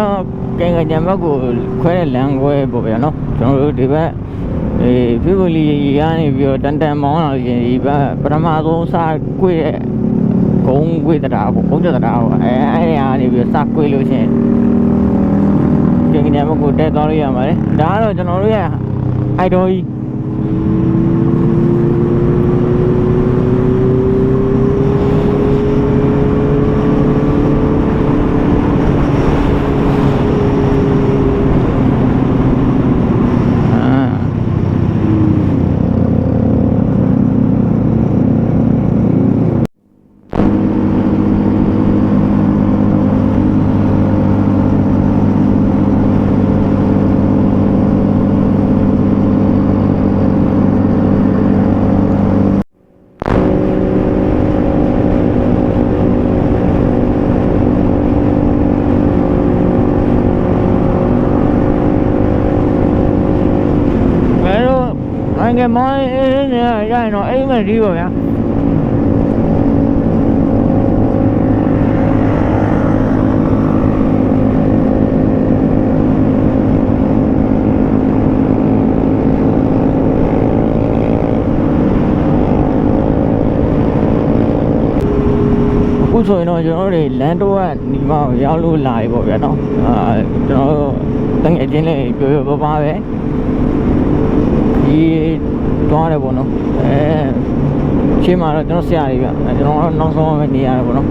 တော့ကင်ကကြံဘက်ကိုခွဲတဲ့လမ်းခွဲပေါ့ဗျာနော်ကျွန်တော်တို့ဒီဘက်အေးဖိဖိုလီကနေပြီးတော့တန်တန်မောင်းလာလို့ရှရင်ဒီဘက်ပထမဆုံးစကွေ့တဲ့ဂုံကွေ့တရားပေါ့ဂုံတရားပေါ့အဲအဲ့ဒီကနေပြီးတော့စကွေ့လို့ရှရင်ကင်ကကြံဘက်ကိုတက်သွားလို့ရပါတယ်ဒါကတော့ကျွန်တော်တို့ရဲ့အိုက် င်ငံမောင်းအေးအေးနေရရင်တော့အိမ်မဒီပါဗျာအခုဆိုရင်တော့ကျွန်တော်တို့လန်တော့ကနေမရောက်လို့လာပြီပေါ့ဗျာနော်အာကျွန်တော်တို့တငယ်ချင်းလေးပြောပြောပါပါပဲဒီ တွားတယ်ပေါ့နော်အဲရှင်းမှာတော့ကျွန်တော်ဆရာကြီးဗျအဲကျွန်တော်တော့နောက်ဆုံးပဲနေရတယ်ပေါ့နော်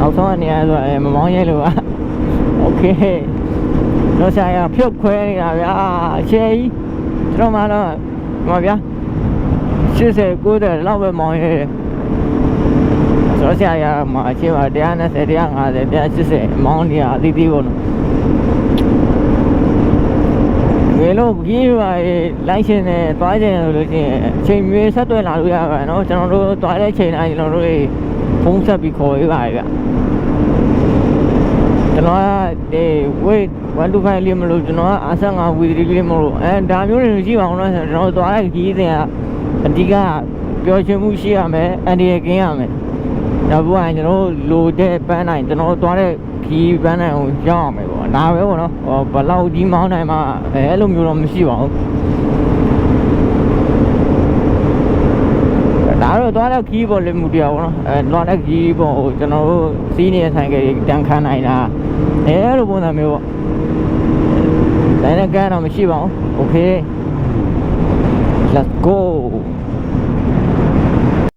နောက်ဆုံးကနေရဆိုအဲမမောင်းရဲလို့ပါโอเคတော့ဆရာကဖြုတ်ခွဲနေတာဗျာအချေကြီးကျွန်တော်မှတော့ဟောဗျာ80 90လောက်ပဲမောင်းရဲဆိုတော့ဆရာကမှအချင်းပါ120 150 180မောင်းနေရအသီးသီးပေါ့နော် ငယ် လို့ကြီးပါလိုက်ရှင်နဲ့သွားခြင်းဆိုလို့ရှိရင်အချိန်မြေဆက်သွယ်လာလို့ရပါတော့ကျွန်တော်တို့သွားတဲ့ချိန်တိုင်းကျွန်တော်တို့ဖုန်းဆက်ပြီးခေါ်ရပါဗျကျွန်တော်ကဒီ wait 125လေးမလို့ကျွန်တော်က R55 V3 လေးမလို့အဲဒါမျိုးတွေရှိပါအောင်လို့ဆိုတော့ကျွန်တော်သွားတဲ့ကြီးစဉ်ကအဓိကပျော်ရွှင်မှုရှိရမယ်အန်ဒီရကင်းရမယ်ဒါဘုရားကျွန်တော်လိုတဲ့ပန်းတိုင်းကျွန်တော်သွားတဲ့ခီးပန်းတိုင်းကိုရောက်အောင်မယ်ပေါ့ ဒါပဲပေါ့နော်ဟောဘလောက်ကြီးမောင်းတိုင်းမှာအဲအဲ့လိုမျိုးတော့မရှိပါဘူးဒါတော့သွားတဲ့ခီးပေါ်လေးမှုတရားပေါ့နော်အဲသွားတဲ့ခီးပေါ်ကိုကျွန်တော်တို့စီးနေတဲ့ဆိုင်ကလေးတန်ခမ်းနိုင်တာအဲအဲ့လိုပုံစံမျိုးပေါ့တိုင်းနဲ့ကန်းတော့မရှိပါဘူး okay let's go